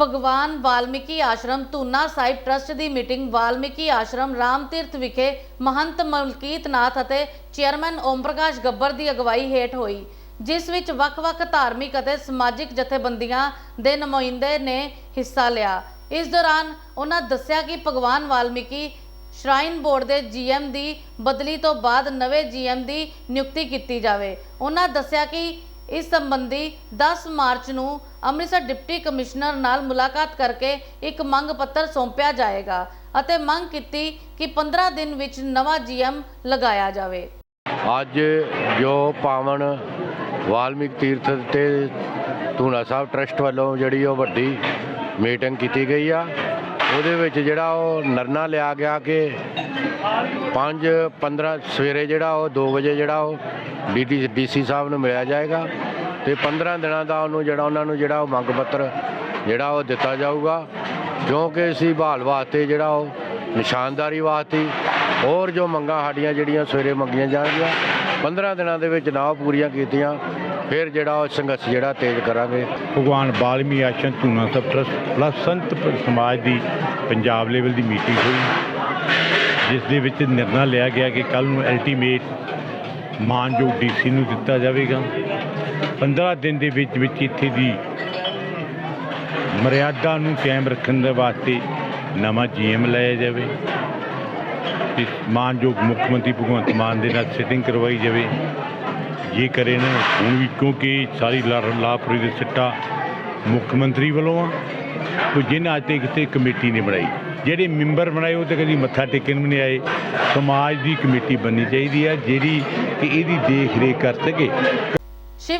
ਭਗਵਾਨ ਵਾਲਮੀਕੀ ਆਸ਼ਰਮ ਧੂਨਾ ਸਾਹਿਬ ਟਰਸਟ ਦੀ ਮੀਟਿੰਗ ਵਾਲਮੀਕੀ ਆਸ਼ਰਮ ਰਾਮ ਤੀਰਥ ਵਿਖੇ ਮਹੰਤ ਮਲਕੀਤ ਨਾਥ ਅਤੇ ਚੇਅਰਮੈਨ ਓਮ ਪ੍ਰਕਾਸ਼ ਗੱਬਰ ਦੀ ਅਗਵਾਈ ਹੇਠ ਹੋਈ, ਜਿਸ ਵਿੱਚ ਵੱਖ-ਵੱਖ ਧਾਰਮਿਕ ਅਤੇ ਸਮਾਜਿਕ ਜਥੇਬੰਦੀਆਂ ਦੇ ਨੁਮਾਇੰਦੇ ਨੇ ਹਿੱਸਾ ਲਿਆ। ਇਸ ਦੌਰਾਨ ਉਹਨਾਂ ਦੱਸਿਆ ਕਿ ਭਗਵਾਨ ਵਾਲਮੀਕੀ ਸ਼ਰਾਈਨ ਬੋਰਡ ਦੇ ਜੀਐਮ ਦੀ ਬਦਲੀ ਤੋਂ ਬਾਅਦ ਨਵੇਂ ਜੀਐਮ ਦੀ ਨਿਯੁਕਤੀ ਕੀਤੀ ਜਾਵੇ। ਉਹਨਾਂ ਦੱਸਿਆ ਕਿ ਇਸ ਸੰਬੰਧੀ 10 ਮਾਰਚ ਨੂੰ ਅੰਮ੍ਰਿਤਸਰ ਡਿਪਟੀ ਕਮਿਸ਼ਨਰ ਨਾਲ ਮੁਲਾਕਾਤ ਕਰਕੇ ਇੱਕ ਮੰਗ ਪੱਤਰ ਸੌਂਪਿਆ ਜਾਏਗਾ ਅਤੇ ਮੰਗ ਕੀਤੀ ਕਿ 15 ਦਿਨ ਵਿੱਚ ਨਵਾਂ ਜੀਐਮ ਲਗਾਇਆ ਜਾਵੇ। ਅੱਜ ਜੋ ਪਾਵਨ ਵਾਲਮੀਕ ਤੀਰਥ ਤੇ ਧੂਣਾ ਸਾਹਿਬ ਟਰਸਟ ਵੱਲੋਂ ਜਿਹੜੀ ਉਹ ਵੱਡੀ ਮੀਟਿੰਗ ਕੀਤੀ ਗਈ ਆ, ਉਹਦੇ ਵਿੱਚ ਜਿਹੜਾ ਉਹ ਨਰਨਾ ਲਿਆ ਗਿਆ ਕਿ 5 15 ਸਵੇਰੇ ਜਿਹੜਾ ਉਹ 2 ਵਜੇ ਜਿਹੜਾ ਉਹ ਡੀਡੀ ਡੀਸੀ ਸਾਹਿਬ ਨੂੰ ਮਿਲਿਆ ਜਾਏਗਾ ਤੇ 15 ਦਿਨਾਂ ਦਾ ਉਹਨੂੰ ਜਿਹੜਾ ਉਹਨਾਂ ਨੂੰ ਜਿਹੜਾ ਉਹ ਮੰਗ ਪੱਤਰ ਜਿਹੜਾ ਉਹ ਦਿੱਤਾ ਜਾਊਗਾ। ਕਿਉਂਕਿ ਅਸੀਂ ਬਹਾਲ ਵਾਸਤੇ ਜਿਹੜਾ ਉਹ ਨਿਸ਼ਾਨਦਾਰੀ ਵਾਸਤੇ ਹੋਰ ਜੋ ਮੰਗਾਂ ਸਾਡੀਆਂ ਜਿਹੜੀਆਂ ਸਵੇਰੇ ਮੰਗੀਆਂ ਜਾਣਗੀਆਂ 15 ਦਿਨਾਂ ਦੇ ਵਿੱਚ ਨਾ ਉਹ ਪੂਰੀਆਂ ਕੀਤੀਆਂ, ਫਿਰ ਜਿਹੜਾ ਉਹ ਸੰਘਰਸ਼ ਜਿਹੜਾ ਤੇਜ਼ ਕਰਾਂਗੇ। ਭਗਵਾਨ ਬਾਲਮੀ ਆਸ਼ਰਮ ਧੂਨਾ ਸਭ ਟਰਸਟ, ਪਲੱਸ ਸੰਤ ਸਮਾਜ ਦੀ ਪੰਜਾਬ ਲੈਵਲ ਦੀ ਮੀਟਿੰਗ ਹੋਈ। ਜਿਸ ਦੇ ਵਿੱਚ ਨਿਰਣਾ ਲਿਆ ਗਿਆ ਕਿ ਕੱਲ ਨੂੰ ਅਲਟੀਮੇਟ ਮਾਨਯੋਗ ਡੀਸੀ ਨੂੰ ਦਿੱਤਾ ਜਾਵੇਗਾ। 15 ਦਿਨ ਦੇ ਵਿੱਚ ਵਿੱਚ ਇੱਥੇ ਦੀ ਮਰਿਆਦਾ ਨੂੰ ਕਾਇਮ ਰੱਖਣ ਦੇ ਵਾਸਤੇ ਨਵਾਂ ਜੀਐਮ ਲਾਇਆ ਜਾਵੇ। ਤੇ ਮਾਨਯੋਗ ਮੁੱਖ ਮੰਤਰੀ ਭਗਵੰਤ ਮਾਨ ਦੇ ਨਾਲ ਸਿਟਿੰਗ ਕਰਵਾਈ ਜਾਵੇ। ਇਹ ਕਰੇ ਨਾ ਹੁਣ ਵੀ ਕਿਉਂਕਿ ਸਾਰੀ ਲਾ- ਲਾਪਰੀ ਦੇ ਸਿੱਟਾ ਮੁੱਖ ਮੰਤਰੀ ਵੱਲੋਂ ਆ ਕੋਈ ਜਿਹਨਾਂ ਅੱਜ ਤੱਕ ਕਿਤੇ ਕਮੇਟੀ ਨਹੀਂ ਬਣਾਈ। ਜਿਹੜੇ ਮੈਂਬਰ ਬਣਾਏ ਉਹ ਤੇ ਕਦੀ ਮੱਥਾ ਟੇਕਣ ਵੀ ਨਹੀਂ ਆਏ। ਸਮਾਜ ਦੀ ਕਮੇਟੀ ਬਣਨੀ ਚਾਹੀਦੀ ਆ, ਜਿਹੜੀ ਕਿ ਇਹਦੀ ਦੇਖ ਰੇਖ ਕਰ ਸਕੇ।